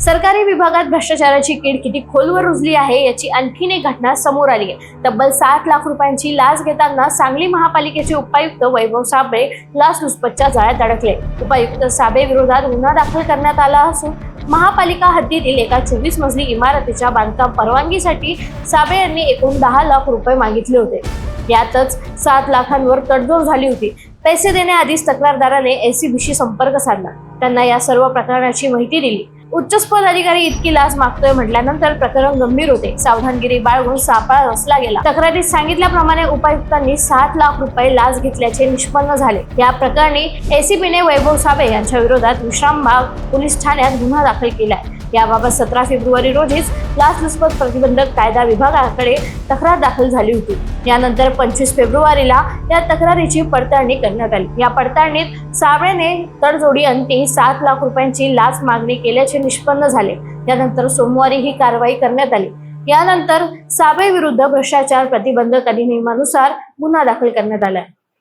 सरकारी विभागात भ्रष्टाचाराची कीड किती खोलवर रुजली आहे याची आणखीन एक घटना समोर आली आहे. तब्बल सात लाख रुपयांची लाच घेताना सांगली महापालिकेचे उपायुक्त वैभव साबळे लाचलुचपतच्या जाळ्यात अडकले. उपायुक्त साबळे विरोधात गुन्हा दाखल करण्यात आला असून महापालिका हद्दीतील एका चोवीस मजली इमारतीच्या बांधकाम परवानगीसाठी साबळे यांनी एकूण दहा लाख रुपये मागितले होते. यातच सात लाखांवर तडजोड झाली होती. पैसे देण्याआधीच तक्रारदाराने एसीबीशी संपर्क साधला. त्यांना या सर्व प्रकरणाची माहिती दिली. उच्चस्पद अधिकारी इतकी लाच मागतोय म्हटल्यानंतर प्रकरण गंभीर होते. सावधानगिरी बाळगून सापळा रचला गेला. तक्रारीत सांगितल्याप्रमाणे उपायुक्तांनी सात लाख रुपये लाच घेतल्याचे निष्पन्न झाले. या प्रकरणी एसीबीने वैभव साबे यांच्या विरोधात विश्रामबाग पोलीस ठाण्यात गुन्हा दाखल केलाय. याबाबत सतरा फेब्रुवारी रोजीच लाचलुचपत प्रतिबंधक कायदा विभागाकडे तक्रार दाखल झाली होती. यानंतर पंचवीस फेब्रुवारीला या तक्रारीची पडताळणी करण्यात आली. या पडताळणीत साबळेने तडजोडी अंती सात लाख रुपयांची लाच मागणी केल्याचे निष्पन्न झाले. यानंतर सोमवारी ही कारवाई करण्यात आली. यानंतर साबळे विरुद्ध भ्रष्टाचार प्रतिबंधक अधिनियमानुसार गुन्हा दाखल करण्यात आला.